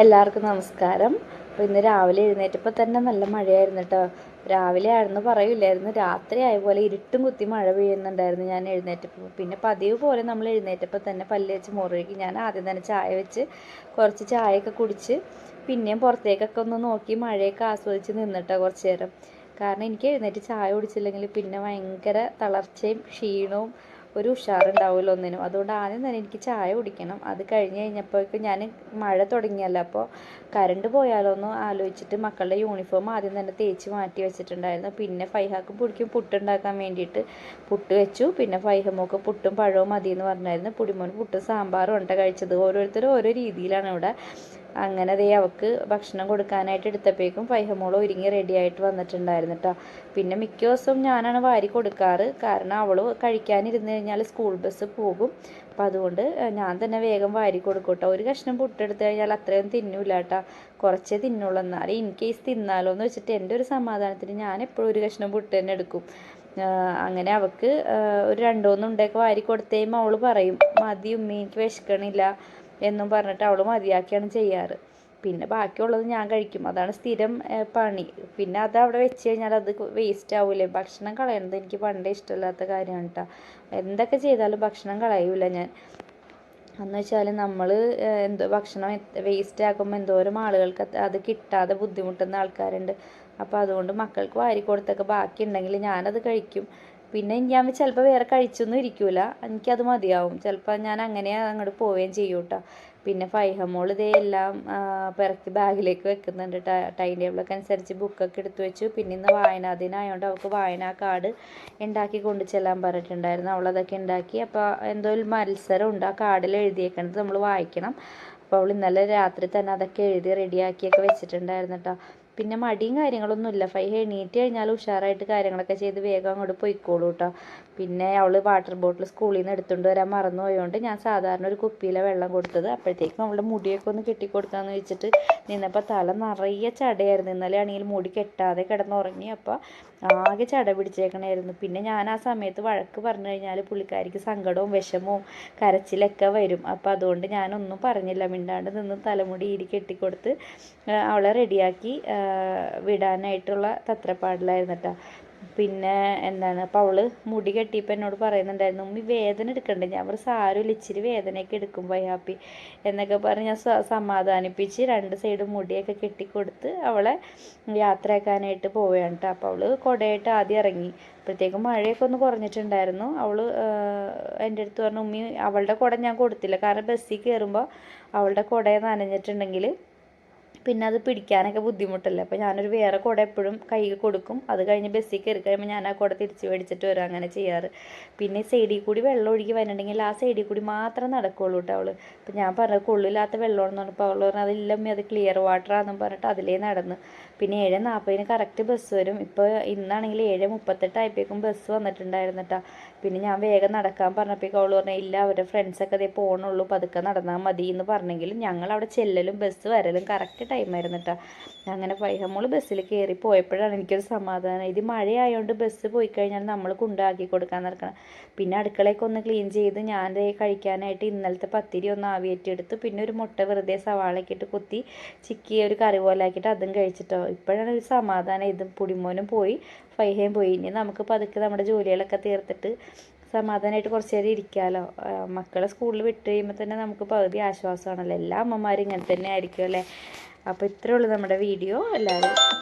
എല്ലാവർക്കും നമസ്കാരം. അപ്പോൾ ഇന്ന് രാവിലെ എഴുന്നേറ്റപ്പോൾ തന്നെ നല്ല മഴയായിരുന്നു കേട്ടോ രാവിലെ ആയിരുന്നു പറയില്ലായിരുന്നു. രാത്രി ആയ പോലെ ഇരുട്ടും കുത്തി മഴ പെയ്യുന്നുണ്ടായിരുന്നു ഞാൻ എഴുന്നേറ്റപ്പോൾ പിന്നെ പതിവ് പോലെ നമ്മൾ എഴുന്നേറ്റപ്പോൾ തന്നെ പല്ല് വെച്ച് മുറുകി ഞാൻ ആദ്യം തന്നെ ചായ വെച്ച് കുറച്ച് ചായയൊക്കെ കുടിച്ച് പിന്നെയും പുറത്തേക്കൊക്കെ ഒന്ന് നോക്കി മഴയൊക്കെ ആസ്വദിച്ച് നിന്നിട്ടോ കുറച്ച് നേരം കാരണം എനിക്ക് എഴുന്നേറ്റ് ചായ കുടിച്ചില്ലെങ്കിൽ പിന്നെ ഭയങ്കര തളർച്ചയും ക്ഷീണവും ഒരു ഉഷാറുണ്ടാവില്ല ഒന്നിനും. അതുകൊണ്ട് ആദ്യം തന്നെ എനിക്ക് ചായ കുടിക്കണം. അത് കഴിഞ്ഞ് കഴിഞ്ഞപ്പോഴേക്കും ഞാൻ മഴ തുടങ്ങിയല്ലോ. അപ്പോൾ കറണ്ട് പോയാലോ എന്ന് ആലോചിച്ചിട്ട് മക്കളുടെ യൂണിഫോം ആദ്യം തന്നെ തേച്ച് മാറ്റി വെച്ചിട്ടുണ്ടായിരുന്നു. പിന്നെ ഫൈഹാക്കും പുടിക്കും പുട്ടുണ്ടാക്കാൻ വേണ്ടിയിട്ട് പുട്ട് വെച്ചു. പിന്നെ ഫൈഹമ്മൊക്കെ പുട്ടും പഴവും മതി എന്ന് പറഞ്ഞായിരുന്നു. പുടിമോൻ പുട്ടും സാമ്പാറും ഉണ്ട് കഴിച്ചത്. ഓരോരുത്തരും ഓരോ രീതിയിലാണ് ഇവിടെ അങ്ങനെ ദേ അവൾക്ക് ഭക്ഷണം കൊടുക്കാനായിട്ട് എടുത്തപ്പോഴേക്കും ഫൈഹമോൾ ഒരുങ്ങി റെഡിയായിട്ട് വന്നിട്ടുണ്ടായിരുന്നു കേട്ടോ പിന്നെ മിക്ക ദിവസവും ഞാനാണ് വാരി കൊടുക്കാറ്. കാരണം അവൾ കഴിക്കാനിരുന്ന് കഴിഞ്ഞാൽ സ്കൂൾ ബസ് പോകും. അപ്പം അതുകൊണ്ട് ഞാൻ തന്നെ വേഗം വാരി കൊടുക്കും കേട്ടോ ഒരു കഷ്ണം പുട്ടെടുത്ത് കഴിഞ്ഞാൽ അത്രയും തിന്നൂല കേട്ടോ കുറച്ചേ തിന്നുള്ളൂ. എന്നാലും ഇൻ കേസ് തിന്നാലോ എന്ന് വെച്ചിട്ട് എന്റെ ഒരു സമാധാനത്തിന് ഞാൻ എപ്പോഴും ഒരു കഷ്ണം പുട്ട് തന്നെ എടുക്കും. അങ്ങനെ അവൾക്ക് ഒരു ഉണ്ടൊക്കെ വാരി കൊടുത്തേമ്പോൾ അവൾ പറയും മതി ഉമ്മി എനിക്ക് വിശക്കണില്ല. എന്നും പറഞ്ഞിട്ട് അവൾ മതിയാക്കിയാണ് ചെയ്യാറ്. പിന്നെ ബാക്കിയുള്ളത് ഞാൻ കഴിക്കും. അതാണ് സ്ഥിരം പണി. പിന്നെ അത് അവിടെ വെച്ച് കഴിഞ്ഞാൽ അത് വേസ്റ്റ് ആവില്ലേ ഭക്ഷണം കളയുന്നത് എനിക്ക് പണ്ടേ ഇഷ്ടമില്ലാത്ത കാര്യമാണ് കേട്ടോ എന്തൊക്കെ ചെയ്താലും ഭക്ഷണം കളയൂല ഞാൻ. എന്ന് വെച്ചാൽ നമ്മൾ എന്തോ ഭക്ഷണം വേസ്റ്റ് ആക്കുമ്പോൾ എന്തോരം ആളുകൾക്ക് അത് കിട്ടാതെ ബുദ്ധിമുട്ടുന്ന ആൾക്കാരുണ്ട്. അപ്പോൾ അതുകൊണ്ട് മക്കൾക്ക് വാരി കൊടുത്തൊക്കെ ബാക്കി ഉണ്ടെങ്കിൽ ഞാനത് കഴിക്കും. പിന്നെ ഞാൻ ചിലപ്പോൾ വേറെ കഴിച്ചൊന്നും ഇരിക്കൂല. എനിക്കത് മതിയാവും. ചിലപ്പോൾ ഞാൻ അങ്ങനെ അങ്ങോട്ട് പോവുകയും ചെയ്യും കേട്ടോ പിന്നെ ഫൈഹമോൾ ഇതേ എല്ലാം പിറക്കി ബാഗിലേക്ക് വെക്കുന്നുണ്ട് ടൈം ടേബിളൊക്കെ അനുസരിച്ച് ബുക്കൊക്കെ എടുത്തു വെച്ചു. പിന്നെ ഇന്ന് വായനാ ദിനമായതുകൊണ്ട് അവൾക്ക് വായനാ കാർഡ് ഉണ്ടാക്കി കൊണ്ടു ചെല്ലാൻ പറഞ്ഞിട്ടുണ്ടായിരുന്നു. അവളതൊക്കെ ഉണ്ടാക്കി അപ്പോൾ എന്തോ ഒരു മത്സരം ഉണ്ട് ആ കാർഡിൽ എഴുതിയേക്കണത് നമ്മൾ വായിക്കണം. അപ്പോൾ അവൾ ഇന്നലെ രാത്രി തന്നെ അതൊക്കെ എഴുതി റെഡിയാക്കിയൊക്കെ വെച്ചിട്ടുണ്ടായിരുന്നു കേട്ടോ പിന്നെ മടിയും കാര്യങ്ങളൊന്നുമില്ല ഫൈ എണീറ്റ് കഴിഞ്ഞാൽ ഉഷാറായിട്ട് കാര്യങ്ങളൊക്കെ ചെയ്ത് വേഗം അങ്ങോട്ട് പോയിക്കോളൂ കേട്ടോ പിന്നെ അവൾ വാട്ടർ ബോട്ടിൽ സ്കൂളിൽ നിന്ന് എടുത്തുകൊണ്ട് വരാൻ മറന്നു പോയതുകൊണ്ട് ഞാൻ സാധാരണ ഒരു കുപ്പിയിലെ വെള്ളം കൊടുത്തത്. അപ്പോഴത്തേക്കും അവളുടെ മുടിയൊക്കെ ഒന്ന് കെട്ടിക്കൊടുക്കാമെന്ന് വെച്ചിട്ട് നിന്നപ്പോൾ തല നിറയെ ചടയായിരുന്നു. ഇന്നലെ ആണെങ്കിൽ മുടി കെട്ടാതെ കിടന്നുറങ്ങി. അപ്പോൾ ആകെ ചട പിടിച്ചേക്കണായിരുന്നു. പിന്നെ ഞാൻ ആ സമയത്ത് വഴക്ക് പറഞ്ഞു കഴിഞ്ഞാൽ പുള്ളിക്കാരിക്ക് സങ്കടവും വിഷമവും കരച്ചിലൊക്കെ വരും. അപ്പോൾ അതുകൊണ്ട് ഞാനൊന്നും പറഞ്ഞില്ല. മിണ്ടാണ്ട് നിന്ന് തലമുടി ഇരി കെട്ടിക്കൊടുത്ത് അവളെ റെഡിയാക്കി വിടാനായിട്ടുള്ള തത്രപ്പാടിലായിരുന്നു കേട്ടോ പിന്നെ എന്താണ് അപ്പോൾ അവൾ മുടി കെട്ടിയപ്പോൾ എന്നോട് പറയുന്നുണ്ടായിരുന്നു ഉമ്മി വേദന എടുക്കണ്ടേ? ഞാൻ പറഞ്ഞു സാരമില്ല ഇച്ചിരി വേദനയൊക്കെ എടുക്കും വയ്യാപ്പി എന്നൊക്കെ പറഞ്ഞ് ഞാൻ സമാധാനിപ്പിച്ച് രണ്ട് സൈഡും മുടിയൊക്കെ കെട്ടിക്കൊടുത്ത് അവളെ യാത്രയാക്കാനായിട്ട് പോവുകയാണ് കേട്ടോ അപ്പോൾ അവൾ കുടയായിട്ട് ആദ്യം ഇറങ്ങി. അപ്പോഴത്തേക്കും മഴയൊക്കെ ഒന്ന് കുറഞ്ഞിട്ടുണ്ടായിരുന്നു. അവൾ എന്റെ അടുത്ത് പറഞ്ഞു ഉമ്മി അവളുടെ കുട ഞാൻ കൊടുത്തില്ല. കാരണം ബസ്സിൽ കയറുമ്പോൾ അവളുടെ കുട നനഞ്ഞിട്ടുണ്ടെങ്കിൽ പിന്നെ അത് പിടിക്കാനൊക്കെ ബുദ്ധിമുട്ടല്ലേ? അപ്പോൾ ഞാനൊരു വേറെ കുട എപ്പോഴും കയ്യിൽ കൊടുക്കും. അത് കഴിഞ്ഞ് ബസ്സിൽ കയറി കഴിയുമ്പോൾ ഞാൻ ആ കുട തിരിച്ച് മേടിച്ചിട്ട് വരും അങ്ങനെ ചെയ്യാറ്. പിന്നെ സൈഡിൽ കൂടി വെള്ളം ഒഴുകി വരുന്നുണ്ടെങ്കിൽ ആ സൈഡിൽ കൂടി മാത്രം നടക്കുകയുള്ളൂ കേട്ടോ അവൾ അപ്പോൾ ഞാൻ പറഞ്ഞത് കൊള്ളില്ലാത്ത വെള്ളമാണെന്ന് പറഞ്ഞപ്പോൾ അവൾ പറഞ്ഞു അതില്ലമ്മ അത് ക്ലിയർ വാട്ടറാണെന്നും പറഞ്ഞിട്ട് അതിലേ നടന്ന്. പിന്നെ ഏഴ് നാൽപ്പതിന് കറക്റ്റ് ബസ് വരും. ഇപ്പോൾ ഇന്നാണെങ്കിൽ ഏഴ് മുപ്പത്തെട്ടായപ്പോഴേക്കും ബസ് വന്നിട്ടുണ്ടായിരുന്നു കേട്ടോ പിന്നെ ഞാൻ വേഗം നടക്കാൻ പറഞ്ഞപ്പോഴേക്കും അവൾ പറഞ്ഞു ഇല്ല അവരുടെ ഫ്രണ്ട്സൊക്കെ അതേ പോകണുള്ളൂ പതുക്കെ നടന്നാൽ മതി എന്ന് പറഞ്ഞെങ്കിലും ഞങ്ങൾ അവിടെ ചെല്ലലും ബസ് വരലും കറക്റ്റ് ടൈമായിരുന്നു കേട്ടോ അങ്ങനെ ഫൈഹമോൾ ബസ്സിൽ കയറി പോയപ്പോഴാണ് എനിക്കൊരു സമാധാനം. ഇത് മഴയായതുകൊണ്ട് ബസ് പോയി കഴിഞ്ഞാൽ നമ്മൾ കൊണ്ടാക്കി കൊടുക്കാൻ നടക്കണം. പിന്നെ അടുക്കളയൊക്കെ ഒന്ന് ക്ലീൻ ചെയ്ത് ഞാൻ കഴിക്കാനായിട്ട് ഇന്നലത്തെ പത്തിരി ഒന്ന് ആവിയേറ്റെടുത്ത് പിന്നെ ഒരു മുട്ട വെറുതെ സവാളക്കിട്ട് കുത്തി ചിക്കി ഒരു കറി പോലെ ആക്കിയിട്ട് അതും കഴിച്ചിട്ടോ. ഇപ്പോഴാണ് ഒരു സമാധാനം. ഇതും പുടിമോനും പോയി ഫൈഹയും പോയി. ഇനി നമുക്ക് പതുക്കെ നമ്മുടെ ജോലികളൊക്കെ തീർത്തിട്ട് സമാധാനമായിട്ട് കുറച്ച് നേരം ഇരിക്കാമല്ലോ മക്കളെ സ്കൂളിൽ വിട്ട് കഴിയുമ്പോൾ തന്നെ നമുക്ക് പകുതി ആശ്വാസമാണല്ലോ. എല്ലാ അമ്മമാരും ഇങ്ങനെ തന്നെ ആയിരിക്കും അല്ലേ? അപ്പോൾ ഇത്രയേ ഉള്ളൂ നമ്മുടെ വീഡിയോ. എല്ലാവരും